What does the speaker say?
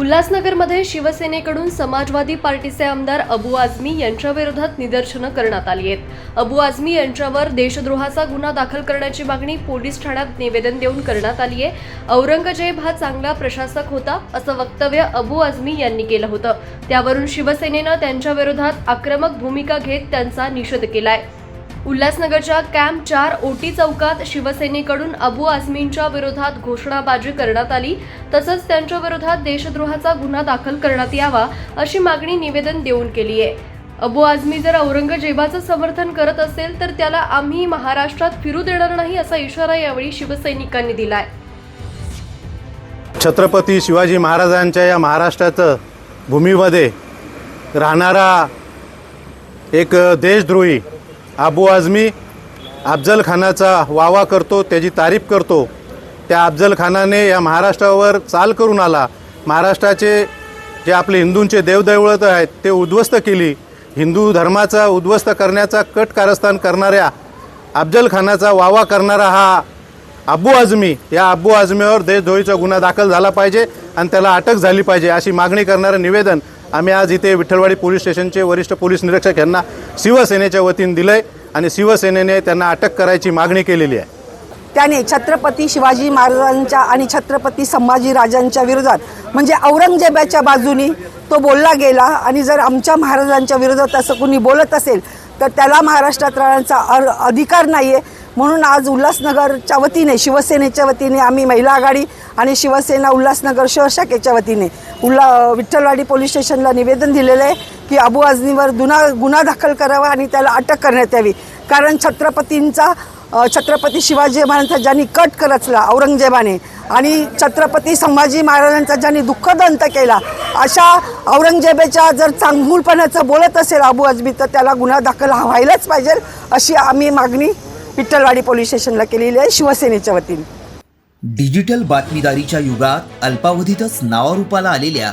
उल्हासनगरमध्ये शिवसेनेकडून समाजवादी पार्टीचे आमदार अबू आझमी यांच्याविरोधात निदर्शनं करण्यात आली आहेत. अबू आझमी यांच्यावर देशद्रोहाचा गुन्हा दाखल करण्याची मागणी पोलीस ठाण्यात निवेदन देऊन करण्यात आली आहे. औरंगजेब हा चांगला प्रशासक होता असं वक्तव्य अबू आझमी यांनी केलं होतं. त्यावरून शिवसेनेनं त्यांच्याविरोधात आक्रमक भूमिका घेत त्यांचा निषेध केलाय. उल्हासनगरच्या कॅम्प चार ओटी चौकात शिवसेनेकडून अबू आझमींच्या विरोधात घोषणाबाजी करण्यात आली. तसंच त्यांच्या विरोधात देशद्रोहाचा गुन्हा दाखल करण्यात यावा अशी मागणी निवेदन देऊन केली आहे. अबू आझमी जर औरंगजेबाचं समर्थन करत असेल तर त्याला आम्ही महाराष्ट्रात फिरू देणार नाही असा इशारा यावेळी शिवसैनिकांनी दिलाय. छत्रपती शिवाजी महाराजांच्या या महाराष्ट्राचं भूमीमध्ये राहणारा एक देशद्रोही आबू आझमी अफजल खानाचा वावा करतो त्याची तारीफ करतो. त्या अफजल खानाने या महाराष्ट्रावर चाल करून आला. महाराष्ट्राचे जे आपले हिंदूंचे देवदैवळत आहेत ते उद्ध्वस्त केली. हिंदू धर्माचा उद्ध्वस्त करण्याचा कट कारस्थान करणाऱ्या अफजल खानाचा वावा करणारा हा अब्बू आझमी या अब्बू आझमीवर देशद्रोहीचा गुन्हा दाखल झाला पाहिजे आणि त्याला अटक झाली पाहिजे अशी मागणी करणारं निवेदन आम्ही आज इथे विठ्ठलवाडी पोलीस स्टेशनचे वरिष्ठ पोलीस निरीक्षक यांना शिवसेनेच्या वतीनं दिलं आहे आणि शिवसेनेने त्यांना अटक करायची मागणी केलेली आहे. त्याने छत्रपती शिवाजी महाराजांच्या आणि छत्रपती संभाजीराजांच्या विरोधात म्हणजे औरंगजेबाच्या बाजूनी तो बोलला गेला आणि जर आमच्या महाराजांच्या विरोधात असं कोणी बोलत असेल तर त्याला महाराष्ट्रात राहण्याचा अर अधिकार नाही आहे म्हणून आज उल्हासनगरच्या वतीने शिवसेनेच्या वतीने आम्ही महिला आघाडी आणि शिवसेना उल्हासनगर शहर शाखेच्या वतीने उल्हा विठ्ठलवाडी पोलीस स्टेशनला निवेदन दिलेलं आहे. की अबू आझमीवर गुन्हा गुन्हा दाखल करावा आणि त्याला अटक करण्यात यावी. कारण छत्रपतींचा छत्रपती शिवाजी महाराजांचा ज्यांनी कट करचला औरंगजेबाने आणि छत्रपती संभाजी महाराजांचा ज्यांनी दुःखद अंत केला अशा औरंगजेबाच्या जर चांगमूलपणाचं बोलत असेल अबू आझमी तर त्याला गुन्हा दाखल हा व्हायलाच पाहिजे अशी आम्ही मागणी विठ्ठलवाडी पोलीस स्टेशनला केलेली आहे शिवसेनेच्या वतीने. डिजिटल बातमीदारीच्या युगात अल्पावधीतच नावारूपाला आलेल्या